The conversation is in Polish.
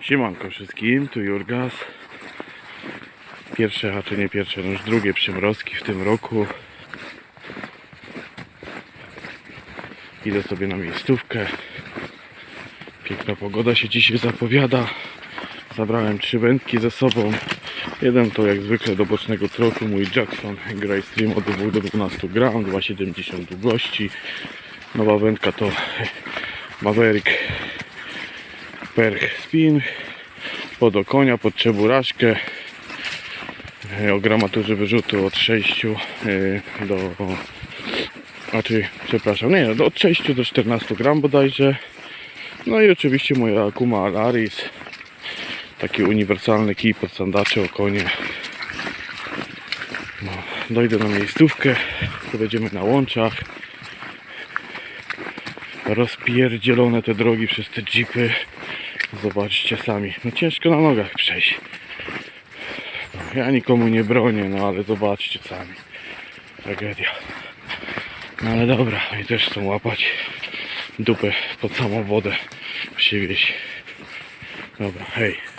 Siemanko wszystkim, tu Jurgas. Pierwsze, a czy nie pierwsze, no już drugie przymrozki w tym roku. Idę sobie na miejscówkę. Piękna pogoda się dzisiaj zapowiada. Zabrałem trzy wędki ze sobą. Jeden to jak zwykle do bocznego trotu mój Jackson Grey Stream od 2 do 12 gram, 2,70 długości. Nowa wędka to Maverick Perch Spin. Pod okonia, pod czeburaczkę e, o gramaturze wyrzutu od 6 e, do znaczy, przepraszam, nie, od 6 do 14 gram bodajże. No i oczywiście moja Akuma Alaris. Taki uniwersalny kij pod sandacze okonie. No, dojdę na miejscówkę to będziemy na łączach. Rozpierdzielone te drogi przez te jeepy zobaczcie sami. No ciężko na nogach przejść. Ja nikomu nie bronię no ale zobaczcie sami. Tragedia. No ale dobra i też chcą łapać dupę pod samą wodę. Się wieś dobra hej